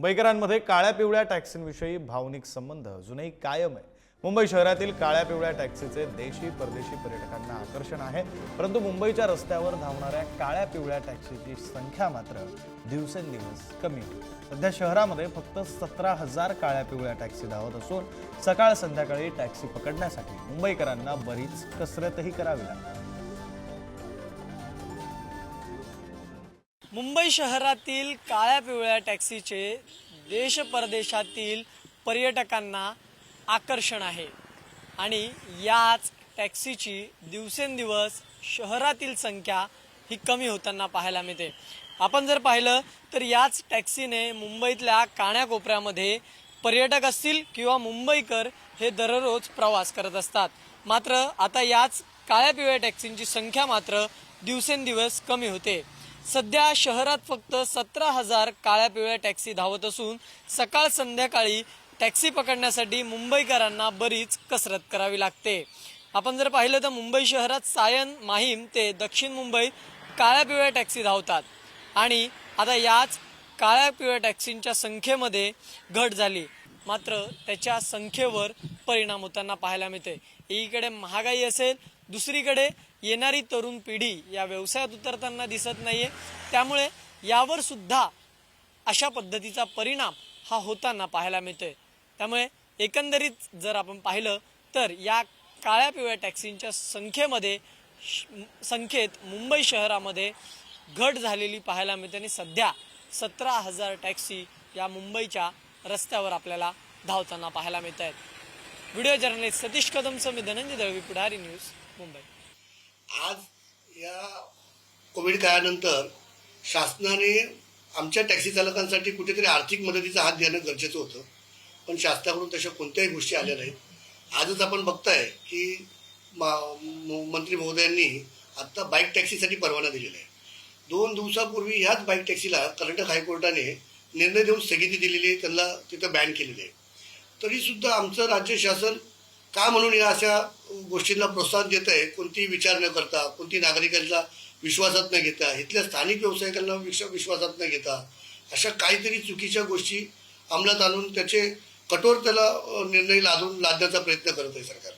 मुंबईकरांमध्ये काळ्या पिवळ्या टॅक्सींविषयी भावनिक संबंध अजूनही कायम आहे. मुंबई शहरातील काळ्या पिवळ्या टॅक्सीचे देशी परदेशी पर्यटकांना आकर्षण आहे. परंतु मुंबईच्या रस्त्यावर धावणाऱ्या काळ्या पिवळ्या टॅक्सीची संख्या मात्र दिवसेंदिवस कमी होते सध्या शहरामध्ये फक्त सतरा हजार काळ्या पिवळ्या टॅक्सी धावत असून सकाळ संध्याकाळी टॅक्सी पकडण्यासाठी मुंबईकरांना बरीच कसरतही करावी लागते. मुंबई शहरातील काळ्या पिवळ्या टॅक्सीचे देश परदेशातील पर्यटकांना आकर्षण आहे. आणि याच टॅक्सीची दिवसेंदिवस शहरातील संख्या ही कमी होताना पाहायला मिळते. आपण जर पाहिलं तर याच टॅक्सीने मुंबईतल्या काण्याकोपऱ्यामध्ये पर्यटक असतील किंवा मुंबईकर हे दररोज प्रवास करत असतात. मात्र आता याच काळ्या पिवळ्या टॅक्सींची संख्या मात्र दिवसेंदिवस कमी होते. सध्या शहरात फक्त सतरा हजार काळ्या पिवळ्या टॅक्सी धावत असून सकाळ संध्याकाळी टॅक्सी पकडण्यासाठी मुंबईकरांना बरीच कसरत करावी लागते. आपण जर पाहिलं तर मुंबई शहरात सायन माहीम ते दक्षिण मुंबई काळ्या पिवळ्या टॅक्सी धावतात. आणि आता याच काळ्या पिवळ्या टॅक्सींच्या संख्येमध्ये घट झाली. मात्र त्याच्या संख्येवर परिणाम होताना पाहायला मिळते एकीकडे महागाई असेल दुसरीकडे येणारी तरुण पिढी या व्यवसायात उतरताना दिसत नाहीये. त्यामुळे यावर सुद्धा अशा पद्धतीचा परिणाम हा होताना पाहायला मिळतोय. त्यामुळे एकंदरीत जर आपण पाहिलं तर या काळ्या पिवळ्या टॅक्सींच्या संख्येमध्ये संख्येत मुंबई शहरामध्ये घट झालेली पाहायला मिळते. आणि सध्या सतरा हजार टॅक्सी या मुंबईच्या रस्त्यावर आपल्याला धावताना पाहायला मिळत आहेत व्हिडिओ जर्नलिस्ट सतीश कदमचं मी धनंजय दळवी पुढारी न्यूज मुंबई. आज या कोविड काळानंतर शासनाने आमच्या टॅक्सी चालकांसाठी कुठेतरी आर्थिक मदतीचा हात देणं गरजेचं होतं. पण शासनाकडून तशा कोणत्याही गोष्टी आल्या नाहीत. आजच आपण बघताय की मा- मंत्री महोदयांनी आत्ता बाईक टॅक्सीसाठी परवाना दिलेला आहे. दोन दिवसापूर्वी ह्याच बाईक टॅक्सीला कर्नाटक हायकोर्टाने निर्णय देऊन स्थगिती दिलेली आहे त्यांना तिथं बॅन केलेली आहे. तरीसुद्धा आमचं राज्य शासन का म्हणून या अशा गोष्टींना प्रोत्साहन देत आहे कोणतीही विचार न करता कोणती नागरिकांचा विश्वासात न घेता इथल्या स्थानिक व्यावसायिकांना विश्व विश्वासात न घेता अशा काहीतरी चुकीच्या गोष्टी अंमलात आणून त्याचे कठोर त्याला निर्णय लादून लादण्याचा प्रयत्न करत आहे सरकार.